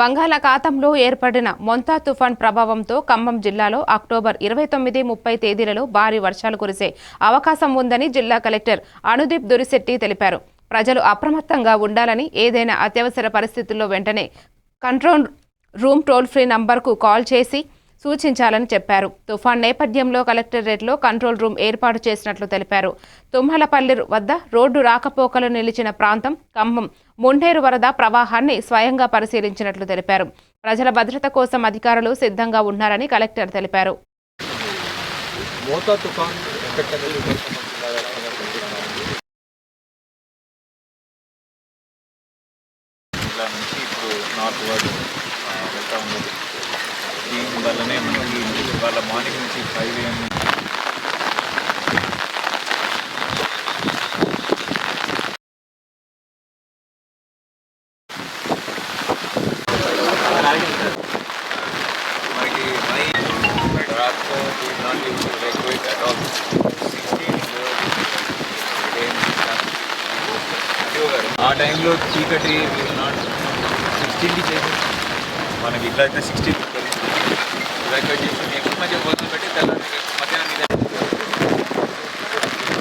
బంగాళాఖాతంలో ఏర్పడిన మొంతా తుఫాన్ ప్రభావంతో ఖమ్మం జిల్లాలో అక్టోబర్ ఇరవై తొమ్మిది ముప్పై తేదీలలో భారీ వర్షాలు కురిసే అవకాశం ఉందని జిల్లా కలెక్టర్ అనుదీప్ దురిశెట్టి తెలిపారు. ప్రజలు అప్రమత్తంగా ఉండాలని ఏదైనా అత్యవసర పరిస్థితుల్లో వెంటనే కంట్రోల్ రూమ్ టోల్ ఫ్రీ నంబర్కు కాల్ చేసి సూచించాలని చెప్పారు. తుఫాన్ నేపథ్యంలో కలెక్టరేట్లో కంట్రోల్ రూమ్ ఏర్పాటు చేసినట్లు తెలిపారు. తుమ్మలపల్లి వద్ద రోడ్డు రాకపోకలు నిలిచిన ప్రాంతం ఖమ్మం ముండేరు వరద ప్రవాహాన్ని స్వయంగా పరిశీలించినట్లు తెలిపారు. ప్రజల భద్రత కోసం అధికారులు సిద్ధంగా ఉన్నారని కలెక్టర్ తెలిపారు. జిల్లా నుంచి ఇప్పుడు నార్త్ వర్డ్ వెళ్తూ ఇవాళ మార్నింగ్ నుంచి ఫైవ్ ఏఎం ఆ టైంలో చీకటి నాట్ సిక్స్టీన్కి చేసి మనకి ఇట్లా అయితే సిక్స్టీన్ ఇట్లా చేసి माझ्या